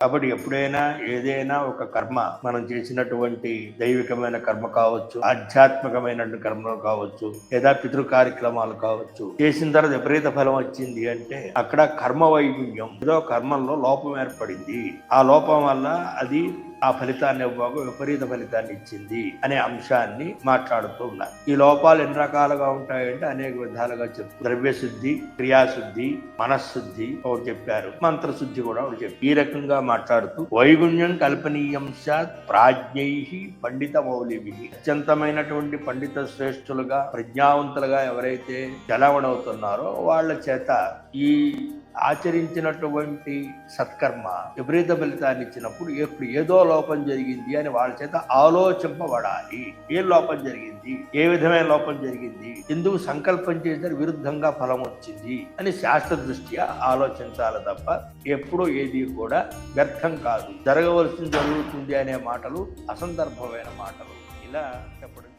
కాబట్టి ఎప్పుడైనా ఏదైనా ఒక కర్మ మనం చేసినటువంటి దైవికమైన కర్మ కావచ్చు ఆధ్యాత్మికమైన కర్మలు కావచ్చు లేదా పితృ కార్యక్రమాలు కావచ్చు చేసిన తర్వాత విపరీత ఫలం వచ్చింది అంటే అక్కడ కర్మ వైగుణ్యం ఏదో కర్మంలో లోపం ఏర్పడింది. ఆ లోపం వల్ల అది ఆ ఫలితాన్ని విపరీత ఫలితాన్ని ఇచ్చింది అనే అంశాన్ని మాట్లాడుతూ ఉన్నారు. ఈ లోపాలు ఎన్ని రకాలుగా ఉంటాయంటే అనేక విధాలుగా చెప్తారు. ద్రవ్యశుద్ధి క్రియాశుద్ధి మనశ్శుద్ధి ఒకటి చెప్పారు. మంత్రశుద్ధి కూడా ఒకటి చెప్పారు. ఈ రకంగా మాట్లాడుతూ వైగుణ్యం కల్పనీయం సాత్ ప్రాజ్ఞై పండిత మౌలివి అత్యంతమైనటువంటి పండిత శ్రేష్ఠులుగా ప్రజ్ఞావంతులుగా ఎవరైతే చలావణవుతున్నారో వాళ్ళ చేత ఈ ఆచరించినటువంటి సత్కర్మ విపరీత ఫలితాన్ని ఇచ్చినప్పుడు ఎప్పుడు ఏదో లోపం జరిగింది అని వాళ్ళ చేత ఆలోచింపబడాలి. ఏ లోపం జరిగింది? ఏ విధమైన లోపం జరిగింది? ఎందుకు సంకల్పం చేసిన విరుద్ధంగా ఫలం వచ్చింది అని శాస్త్ర దృష్ట్యా ఆలోచించాలి తప్ప ఎప్పుడూ ఏది కూడా వ్యర్థం కాదు. జరగవలసింది జరుగుతుంది అనే మాటలు అసందర్భమైన మాటలు. ఇలా చెప్పడం.